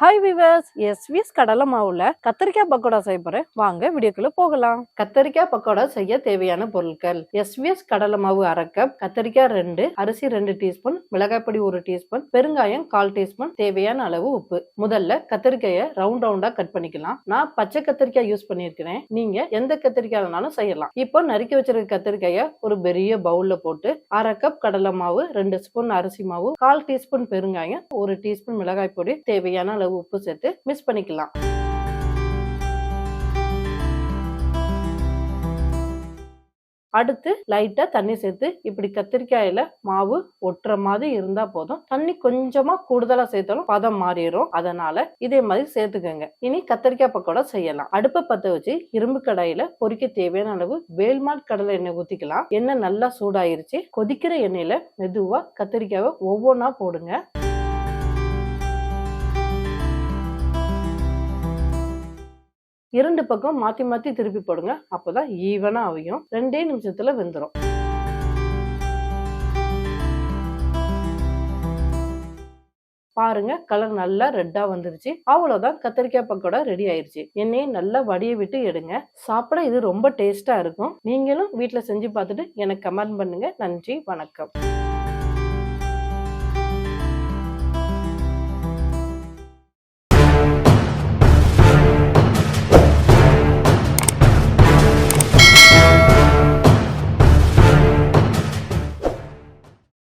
Hi viewers எஸ்விஸ் கடலை மாவுல கத்திரிக்காய் பக்கோடா செய்ய போறேன். வாங்க வீடியோக்குள்ள போகலாம். கத்திரிக்காய் பக்கோடா செய்ய தேவையான பொருட்கள். எஸ்விஎஸ் கடலை மாவு அரை கப் கத்திரிக்காய் ரெண்டு அரிசி ரெண்டு டீஸ்பூன் மிளகாய் பொடி ஒரு டீஸ்பூன் பெருங்காயம் கால் டீஸ்பூன் தேவையான அளவு உப்பு. முதல்ல கத்திரிக்காயை ரவுண்ட் ரவுண்டா கட் பண்ணிக்கலாம். நான் பச்சை கத்திரிக்காய் யூஸ் பண்ணியிருக்கிறேன். நீங்க எந்த கத்திரிக்காய் வேணாலும் செய்யலாம். இப்போ நறுக்கி வச்சிருக்க கத்திரிக்காயை ஒரு பெரிய பவுல்ல போட்டு அரை கப் கடலை மாவு ரெண்டு ஸ்பூன் அரிசி மாவு கால் டீஸ்பூன் பெருங்காயம் ஒரு டீஸ்பூன் மிளகாய் பொடி தேவையான அளவு உப்பு சேர்த்து மிக்ஸ் பண்ணிக்கலாம். அடுத்து லைட்டா தண்ணி சேர்த்து இப்படி கத்திரிக்காயில மாவு ஒட்டுற மாதிரி இருந்தா போதும். தண்ணி கொஞ்சமா கூடுதலா சேர்த்தாலும் பதம் மாறிடும். அதனால இதே மாதிரி சேர்த்துக்கோங்க. இனி கத்திரிக்காய் பக்கோடா செய்யலாம். அடுப்பை பத்த வச்சு இரும்பு கடாயில பொரிக்க தேவையான அளவு வேல்மாட் கடலை எண்ணெய் ஊத்திக்கலாம். எண்ணெய் நல்லா சூடாயிருச்சு. கொதிக்கிற எண்ணெயில மெதுவா கத்திரிக்காவை ஒவ்வொன்றா போடுங்க. இரண்டு பக்கம் மாத்தி மாத்தி திருப்பி போடுங்க. அப்பதான் ஈவனா அவையும். ரெண்டே நிமிஷத்துல வெந்துடும் பாருங்க கலர் நல்லா ரெட்டா வந்துருச்சு. அவ்வளவுதான் கத்திரிக்காய் பக்கோடா ரெடி ஆயிருச்சு. எண்ணெயை நல்லா வடிய விட்டு எடுங்க. சாப்பிட இது ரொம்ப டேஸ்டா இருக்கும். நீங்களும் வீட்டுல செஞ்சு பார்த்துட்டு எனக்கு கமெண்ட் பண்ணுங்க. நன்றி வணக்கம்.